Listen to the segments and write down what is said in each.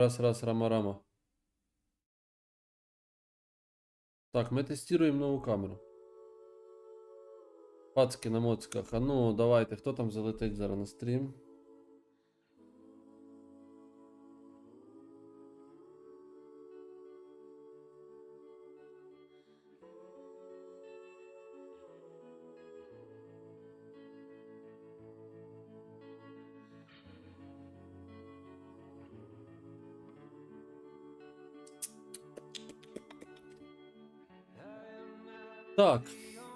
Раз, раз, рама-рама. Так, мы тестируем новую камеру. Пацки на моцках. А ну, давайте, хто там залетить зараз на стрім? Так.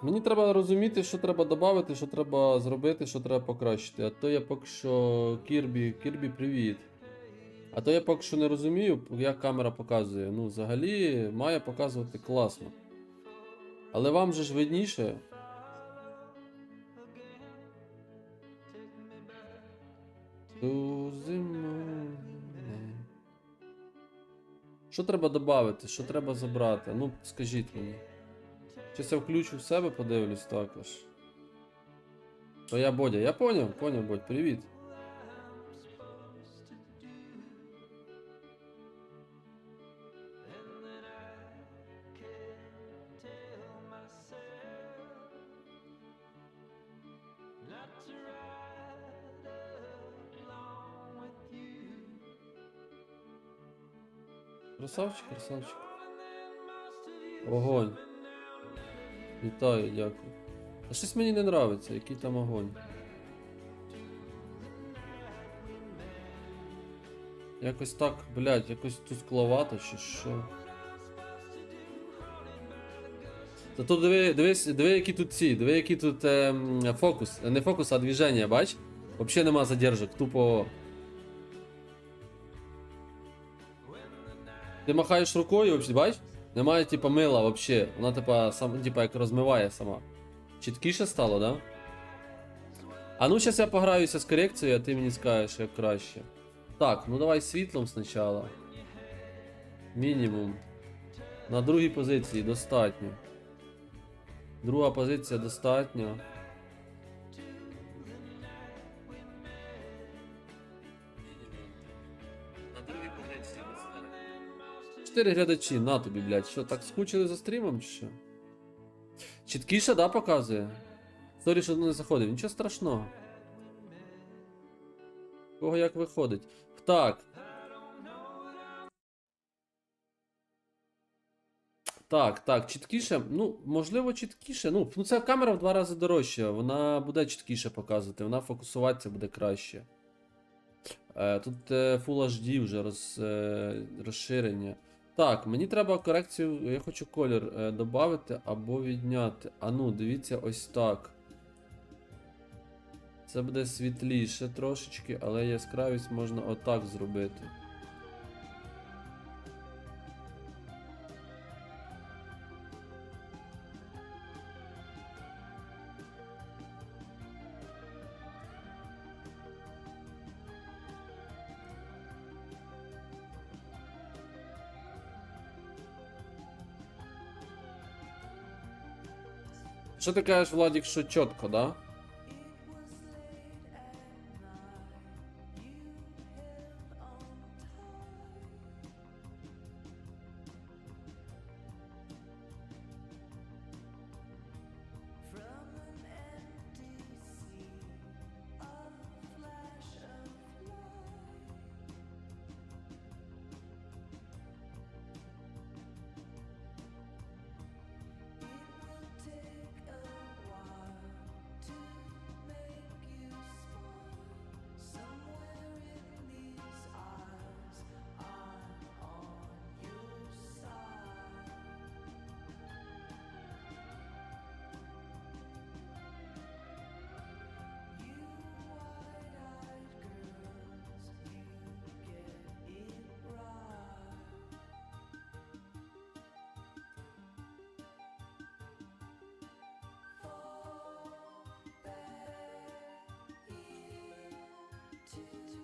Мені треба розуміти, що треба додати, що треба зробити, що треба покращити. А то я поки що. Кірбі, Кірбі, привіт. А то я поки що не розумію, як камера показує. Ну, взагалі, має показувати класно. Але вам же ж видніше. Що треба додати? Що треба забрати? Ну, скажіть мені. Щас я включу в себе, подивлюсь також. То я Бодя. Я поняв, поняв, Бодь, привіт. Красавчик, красавчик. Огонь. Вітаю, дякую. А щось мені не нравиться, який там огонь. Якось так, блядь, якось тускловато чи що. Тут диви, дивись, диви, які тут ці, диви, які тут ем, фокус. Не фокус, а движення, бач? Взагалі нема задержок, тупо. Ти махаєш рукою, бач? Немає типа мила вообще. Вона типа сам, типа як розмиває сама. Чіткіше стало, да? А ну зараз я пограюся з корекцією, а ти мені скажеш, як краще. Так, ну давай світлом спочатку. Мінімум. На другій позиції достатньо. Друга позиція достатньо. 4 глядачі, на тобі, блядь. Що, так скучили за стрімом чи що? Чіткіше, да, показує? Сорі, що не заходив, нічого страшного. Кого як виходить? Так. Так, так, чіткіше. Ну, можливо, чіткіше. Ну, ну ця камера в два рази дорожча. Вона буде чіткіше показувати, вона фокусуватися буде краще. Е, тут е, Full HD вже роз, е, розширення. Так, мені треба корекцію, я хочу колір е, додати або відняти. А ну, дивіться, ось так. Це буде світліше трошечки, але яскравість можна отак зробити. Що ти кажеш, Владік, що чітко, да?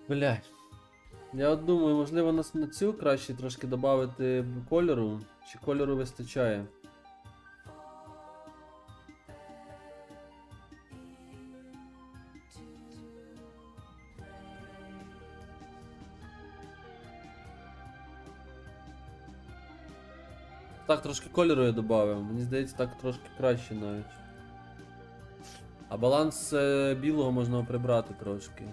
Блядь. Я от думаю, можливо нас на цю краще трошки додати кольору, чи кольору вистачає. Так, трошки кольору я додав, мені здається, так трошки краще навіть. А баланс е, білого можна прибрати трошки.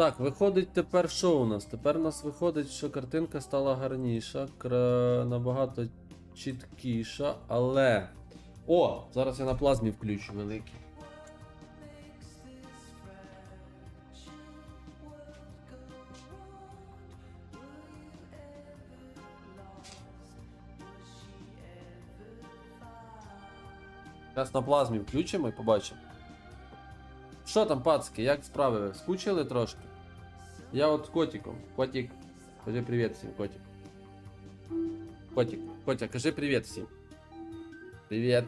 Так, виходить тепер що у нас? Тепер у нас виходить, що картинка стала гарніша, набагато чіткіша, але. О! Зараз я на плазмі включу великий. Зараз на плазмі включимо і побачимо. Що там, пацки, як справи? Скучили трошки? Я от з котиком. Котик, кажи привіт всім, котик. Котик, Котя, кажи привіт всім. Привіт.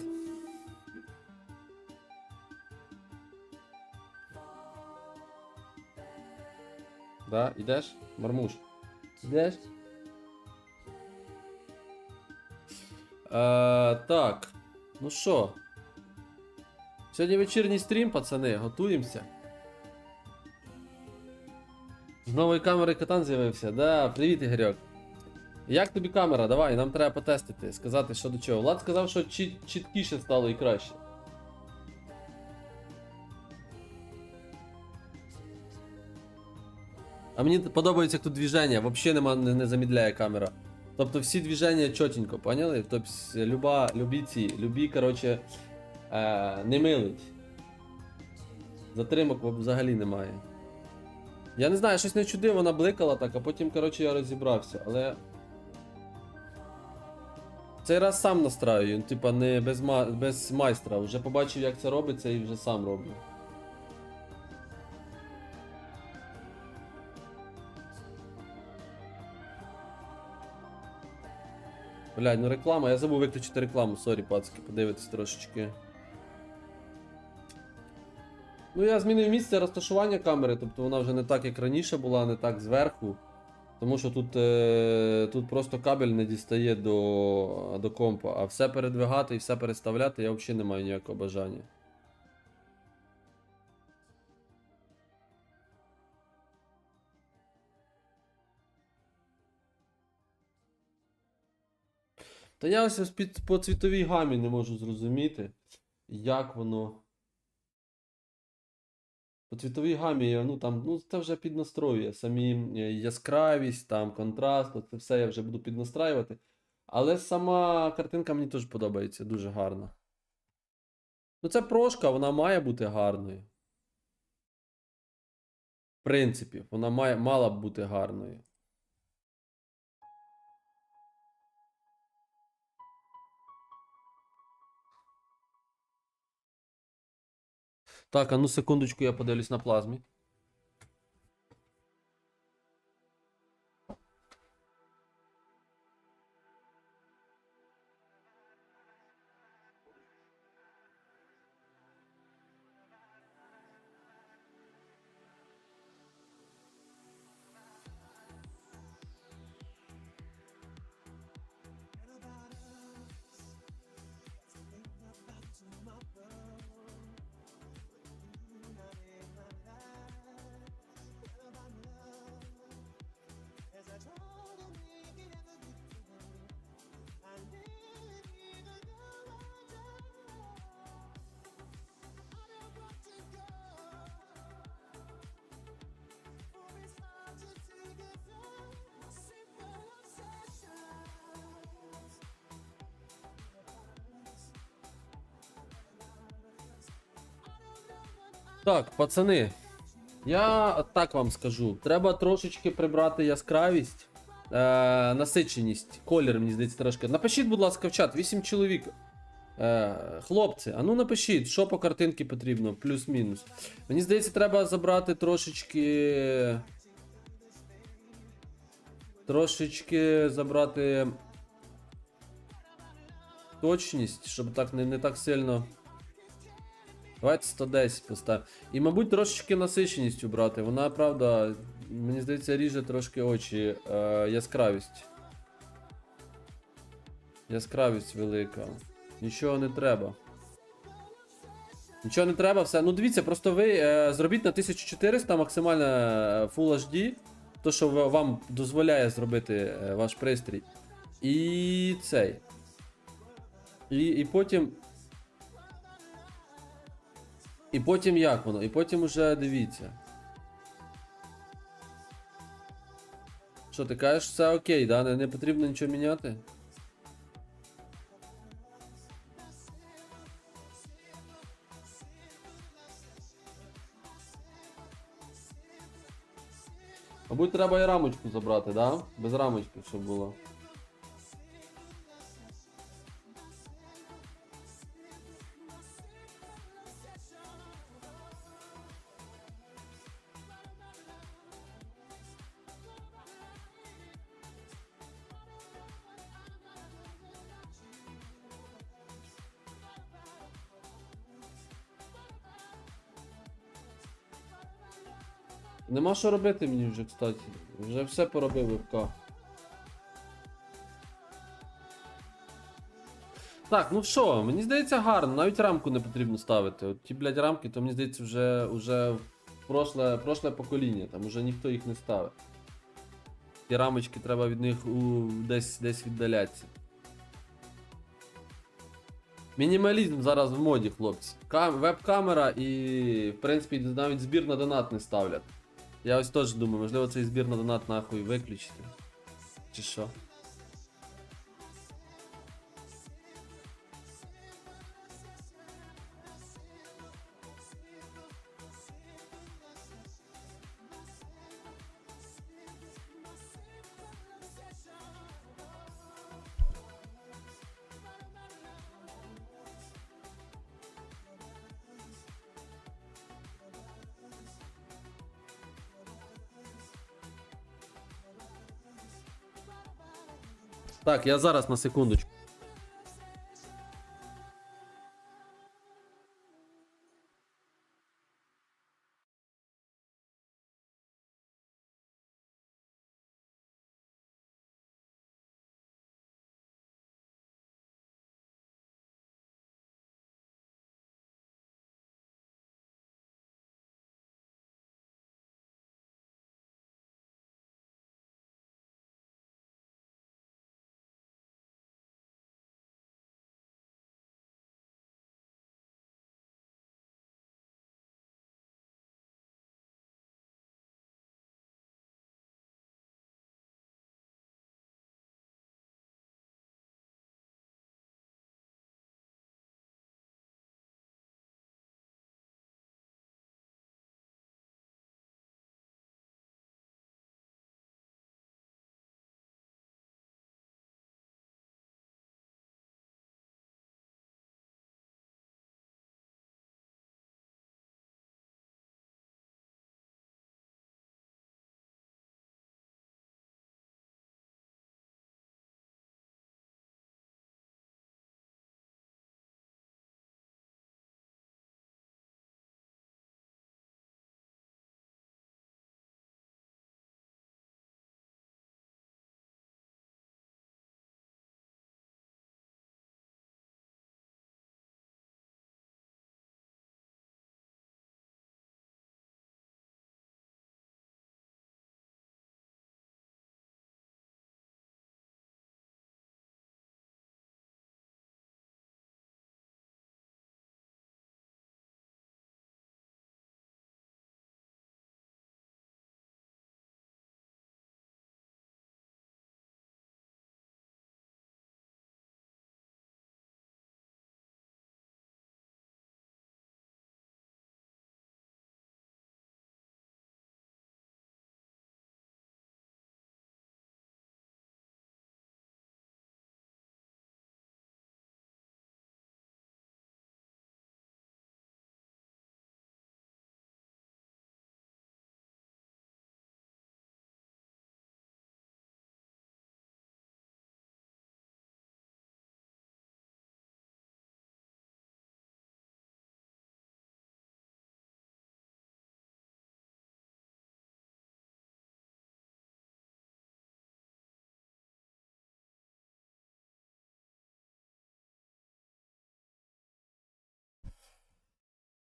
Да, ідеш? Мармуш. Ідеш? Е, так. Ну що? Сьогодні вечірній стрім, пацани, готуємося. З нової камери катан з'явився. Да, привіт, Ігорьок. Як тобі камера? Давай, нам треба потестити, сказати, що до чого. Влад сказав, що чіт- чіткіше стало і краще. А мені подобається, як тут движення, взагалі нема, не, не замідляє камера. Тобто всі движення чотенько, поняли? Тобто люба, любі ці, любі, коротше, е, не милить. Затримок взагалі немає. Я не знаю, щось не чудив, вона бликала так, а потім, коротше, я розібрався, але. Цей раз сам настраюю, типа не без, ма... без майстра. Вже побачив, як це робиться, і вже сам роблю. Блядь, ну реклама, я забув виключити рекламу, сорі, пацки, подивитись трошечки. Ну, я змінив місце розташування камери, тобто вона вже не так, як раніше була, не так зверху. Тому що тут, е, тут просто кабель не дістає до, до компа, а все передвигати і все переставляти я взагалі не маю ніякого бажання. Та я ось по цвітовій гамі не можу зрозуміти, як воно. По цвітовій гамі, ну там, ну це вже піднастроює. Самі яскравість, там контраст, це все я вже буду піднастраювати. Але сама картинка мені теж подобається, дуже гарна. Ну, це прошка, вона має бути гарною. В принципі, вона має, мала б бути гарною. Так, а ну секундочку, я подивлюсь на плазмі. Так, пацани. Я так вам скажу. Треба трошечки прибрати яскравість, е, насиченість, колір, мені здається, трошки. Напишіть, будь ласка, в чат, 8 чоловік. Е, хлопці, а ну напишіть, що по картинці потрібно, плюс-мінус. Мені здається, треба забрати трошечки. Трошечки забрати точність, щоб так не, не так сильно Давайте 110 поставимо. І, мабуть, трошечки насиченістю брати. Вона, правда, мені здається, ріже трошки очі. Е, яскравість. Яскравість велика. Нічого не треба. Нічого не треба, все. Ну дивіться, просто ви е, зробіть на 1400 максимальне е, Full HD. То, що вам дозволяє зробити е, ваш пристрій. І цей. І, і потім. І потім як воно? І потім уже дивіться. Що, ти кажеш, все окей, да? Не, не потрібно нічого міняти? Мабуть, треба і рамочку забрати, да? Без рамочки, щоб було. Нема що робити мені вже, кстати. Вже все поробив ВК. Так, ну що, мені здається гарно, навіть рамку не потрібно ставити. От ті, блядь, рамки, то мені здається, вже, вже в прошле, прошле покоління, там вже ніхто їх не ставить. Ті рамочки треба від них у, десь, десь віддалятися. Мінімалізм зараз в моді, хлопці. Кам- веб-камера і, в принципі, навіть збір на донат не ставлять. Я ось теж думаю, можливо цей збір на донат нахуй виключити. Чи що? Так, я зараз на секундочку.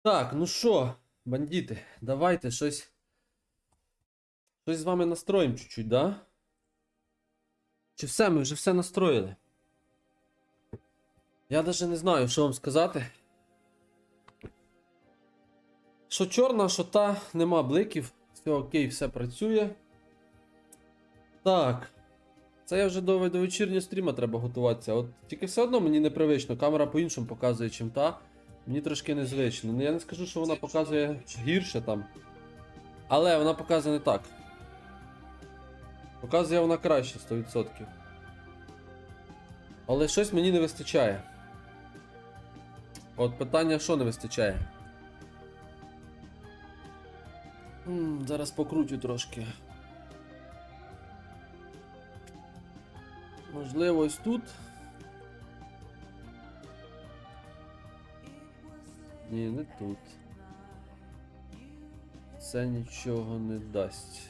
Так, ну що, бандити, давайте щось. Щось з вами настроїмо чуть-чуть, да? Чи все, ми вже все настроїли? Я навіть не знаю, що вам сказати. Що чорна, що та, нема бликів. Все окей, все працює. Так. Це я вже до, до вечірнього стріма треба готуватися. От тільки все одно мені непривично. Камера по-іншому показує, чим та. Мені трошки незвично. Ну я не скажу, що вона показує гірше там. Але вона показує не так. Показує вона краще 100%. Але щось мені не вистачає. От питання, що не вистачає? М, зараз покрутю трошки. Можливо, ось тут. Ні, не тут. Це нічого не дасть.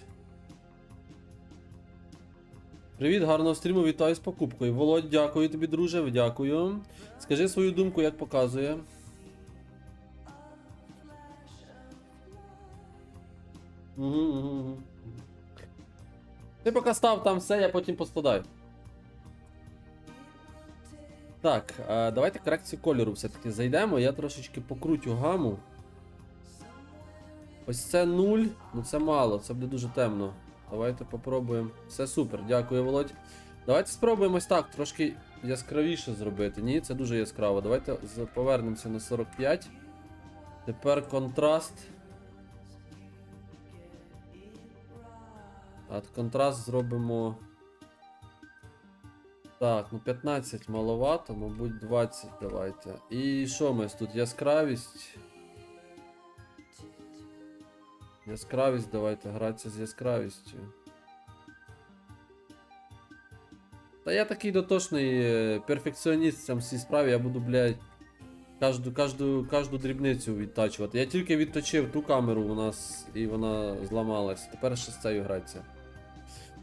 Привіт, гарного стріму, вітаю з покупкою. Володь, дякую тобі, друже, дякую. Скажи свою думку, як показує. Угу, угу. Ти поки став там все, я потім пострадаю. Так, давайте корекцію кольору все-таки зайдемо. Я трошечки покрутю гаму. Ось це 0, ну це мало, це буде дуже темно. Давайте попробуємо. Все супер, дякую, Володь. Давайте спробуємо ось так, трошки яскравіше зробити. Ні, це дуже яскраво. Давайте повернемося на 45. Тепер контраст. А контраст зробимо. Так, ну 15 маловато, мабуть 20 давайте. І що ми тут? Яскравість. Яскравість, давайте гратися з яскравістю. Та я такий дотошний е, перфекціоніст в всій справі, я буду, блядь, кожну, кожну, кожну дрібницю відтачувати. Я тільки відточив ту камеру у нас і вона зламалась. Тепер ще з цією гратися.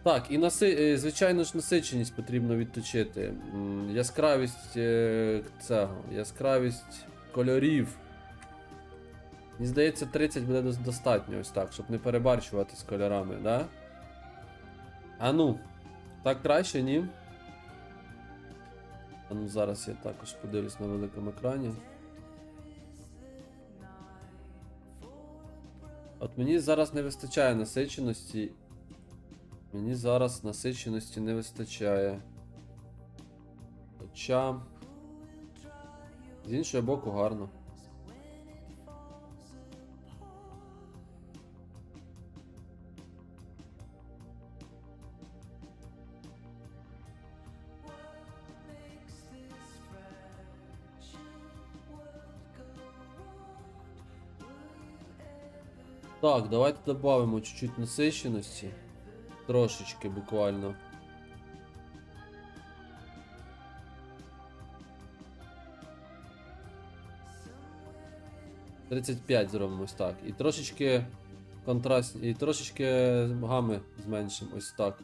Так, і наси... е, звичайно ж насиченість потрібно відточити. Яскравість е, цього, яскравість кольорів. Мені здається, 30 буде достатньо ось так, щоб не перебарчувати з кольорами, да? А ну, так краще, ні? А ну зараз я також подивлюсь на великому екрані. От мені зараз не вистачає насиченості. Мені зараз насиченості не вистачає. Хоча. З іншого боку, гарно. Так, давайте додамо чуть-чуть насиченості. Трошечки буквально. Тридцять п'ять зробимо ось так. І трошечки контраст. І трошечки гами зменшимо ось так.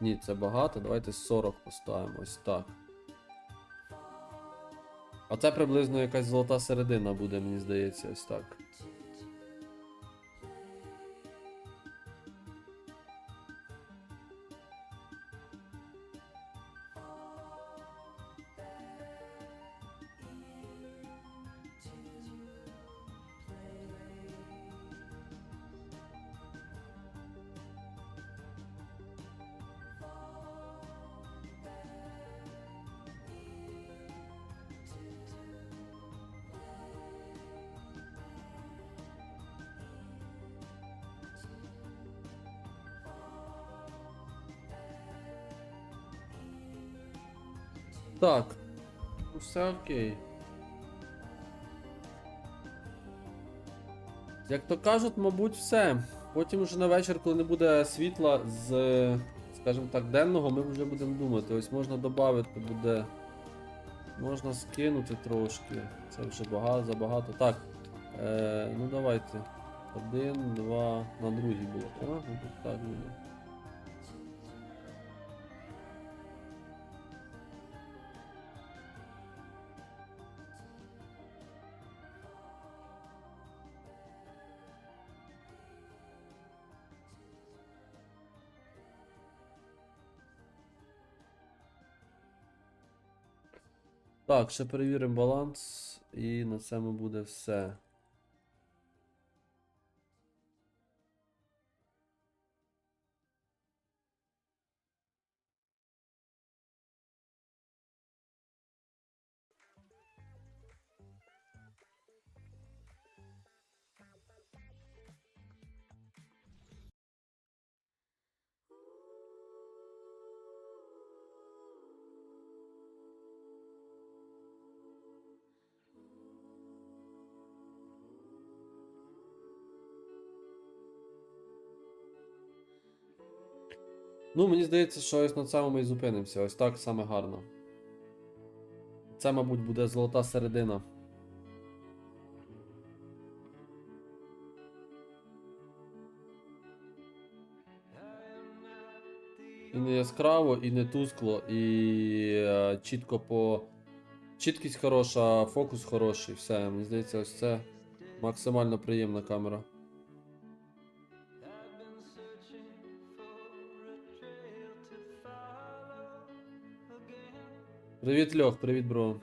Ні, це багато. Давайте 40 поставимо ось так. А це приблизно якась золота середина буде, мені здається, ось так. Так. Ну все окей. Як то кажуть, мабуть, все. Потім вже на вечір, коли не буде світла з, скажімо так, денного, ми вже будемо думати. Ось можна додати буде. Можна скинути трошки. Це вже багато, забагато. Так. Е, ну давайте. Один, два, на другий було. А, ну, так буде. Так, ще перевіримо баланс, і на цьому буде все. Ну, мені здається, що ось на цьому ми і зупинимося. Ось так саме гарно. Це, мабуть, буде золота середина. І не яскраво, і не тускло, і е, чітко по. Чіткість хороша, фокус хороший, все. Мені здається, ось це максимально приємна камера. Привіт, Льох, привіт, бро.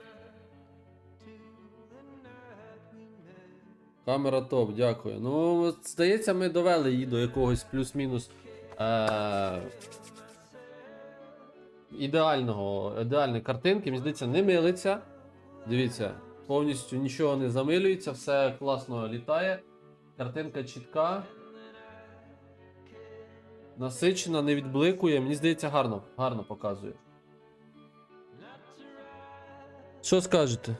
Камера топ, дякую. Ну, здається, ми довели її до якогось плюс-мінус. Е- ідеального, ідеальної картинки. Мені здається, не милиться. Дивіться, повністю нічого не замилюється, все класно літає. Картинка чітка. Насичена, не відбликує. Мені здається, гарно, гарно показує. Що скажете?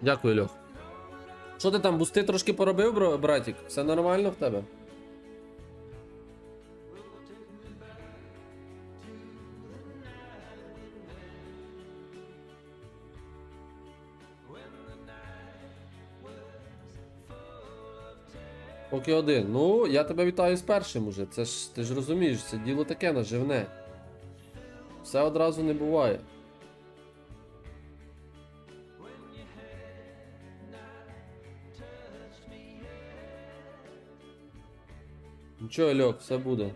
Дякую, Льох. Що ти там, бусти трошки поробив, братік? Все нормально в тебе? Поки один. Ну, я тебе вітаю з першим уже. Це ж ти ж розумієш, це діло таке наживне. Все одразу не буває. Нічого, Льок, все буде.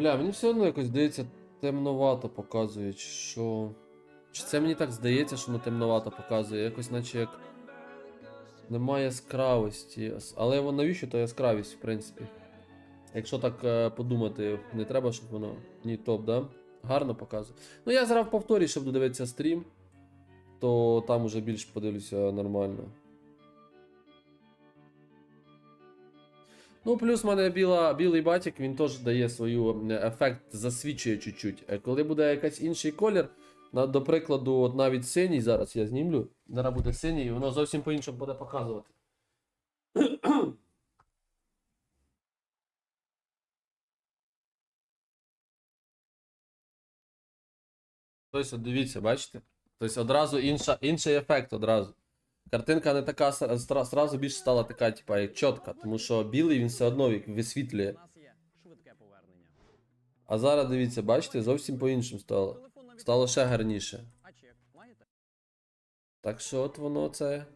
Бля, мені все одно якось здається темновато показує, що. Чи це мені так здається, що воно темновато показує? Якось наче як. Немає яскравості. Але воно навіщо то яскравість, в принципі? Якщо так е, подумати, не треба, щоб воно. Ні, топ, да? Гарно показує. Ну я зараз в повторі, щоб додивитися стрім, то там уже більш подивлюся нормально. Ну, плюс в мене біла, білий батік, він теж дає свою ефект, засвічує чуть-чуть. Е, Коли буде якийсь інший колір, до прикладу, от навіть синій, зараз я знімлю. Зараз буде синій, і воно зовсім по-іншому буде показувати. Тобто, дивіться, бачите? Тобто одразу інша, інший ефект одразу. Картинка не така зразу більш стала така, типа, чітка, тому що білий він все одно висвітлює. А зараз дивіться, бачите, зовсім по-іншому стало. Стало ще гарніше. Так що от воно це.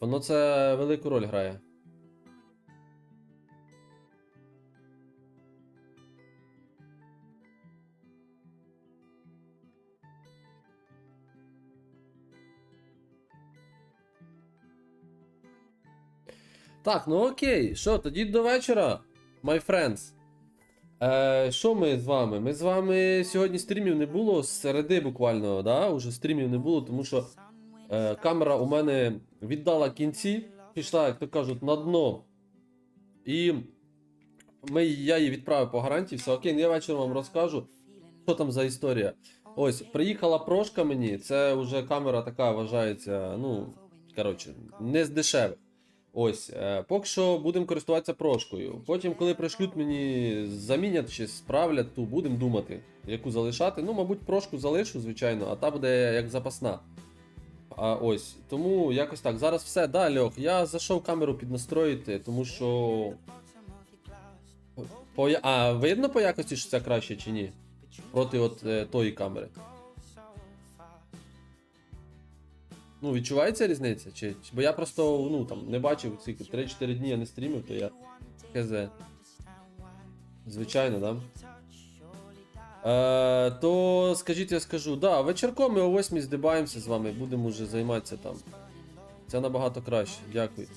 Воно це велику роль грає. Так, ну окей. Що, тоді до вечора, my friends. Е, що ми з вами? Ми з вами сьогодні стрімів не було з середи буквально, да? Уже стрімів не було, тому що е, камера у мене віддала кінці, пішла, як то кажуть, на дно. І ми, я її відправив по гарантії, все окей, ну я вечором вам розкажу, що там за історія. Ось, приїхала прошка мені, це вже камера така вважається, ну, коротше, не з дешевих. Ось, е, поки що будемо користуватися прошкою. Потім, коли пришлють мені, замінять чи справлять, то будемо думати, яку залишати. Ну, мабуть, прошку залишу, звичайно, а та буде як запасна. А ось, тому якось так. Зараз все, да, Льох, я зайшов камеру піднастроїти, тому що. По... А, видно по якості, що це краще чи ні? Проти от е, тої камери. Ну, відчувається різниця? Чи, бо я просто ну, там, не бачив скільки 3-4 дні я не стрімив, то я. КЗ. Звичайно, да? Е, то скажіть, я скажу, да, вечірком ми о 8 здибаємося з вами, будемо вже займатися там. Це набагато краще, дякую.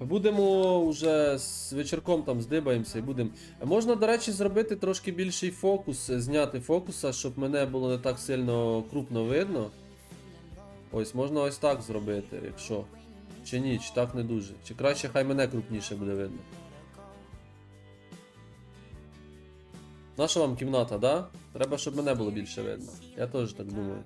Будемо вже з вечірком там здибаємося і будемо. Можна, до речі, зробити трошки більший фокус, зняти фокуса, щоб мене було не так сильно крупно видно. Ось, можна ось так зробити, якщо. Чи ні, чи так не дуже. Чи краще хай мене крупніше буде видно. Наша вам кімната, да? Треба, щоб мене було більше видно. Я теж так думаю.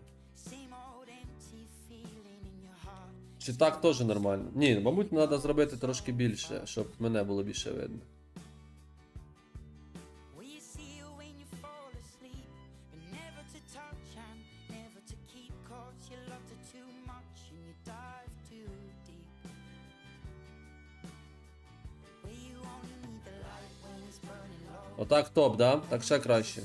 Чи так теж нормально? Ні, мабуть, треба зробити трошки більше, щоб мене було більше видно. Отак топ, да? Так ще краще.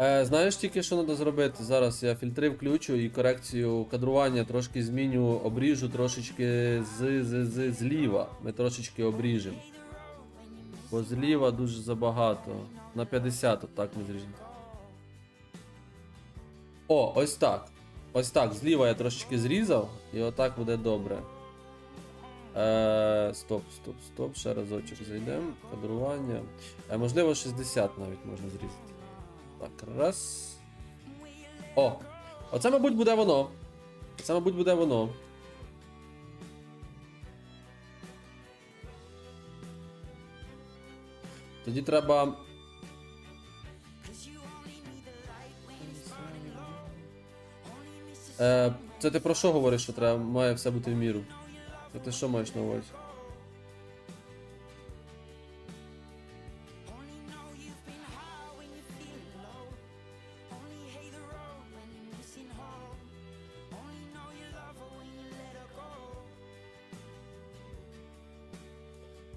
Е, знаєш тільки, що треба зробити? Зараз я фільтри включу і корекцію кадрування трошки зміню, обріжу трошечки з, з, з, зліва. Ми трошечки обріжемо. Бо зліва дуже забагато. На 50 отак ми зріжемо. О, ось так. Ось так. Зліва я трошечки зрізав, і отак буде добре. Е, стоп, стоп, стоп. Ще разочок зайдемо. Кадрування. Е, можливо, 60 навіть можна зрізати. Так, раз. О! Оце, мабуть, буде воно. Це, мабуть, буде воно. Тоді треба. Е, це ти про що говориш, що треба має все бути в міру? Це ти що маєш на увазі?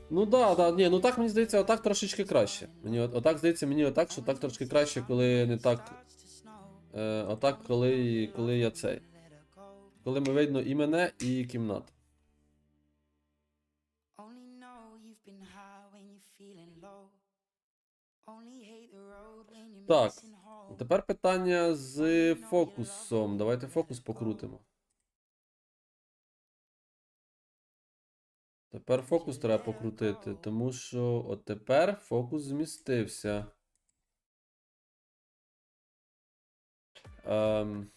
Ну да, да, ні, ну так мені здається, отак трошечки краще. Мені от- отак здається, мені отак, що так трошки краще, коли не так. Е, отак, коли, коли я цей. Коли ми видно і мене, і кімнату. Так. Тепер питання з фокусом. Давайте фокус покрутимо. Тепер фокус треба покрутити, тому що от тепер фокус змістився. Ем...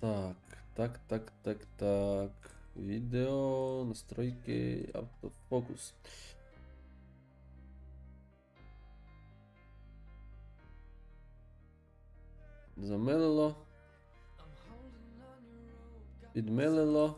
Так, так, так, так, так. Відео, настройки, автофокус. Замилило. Підмилило.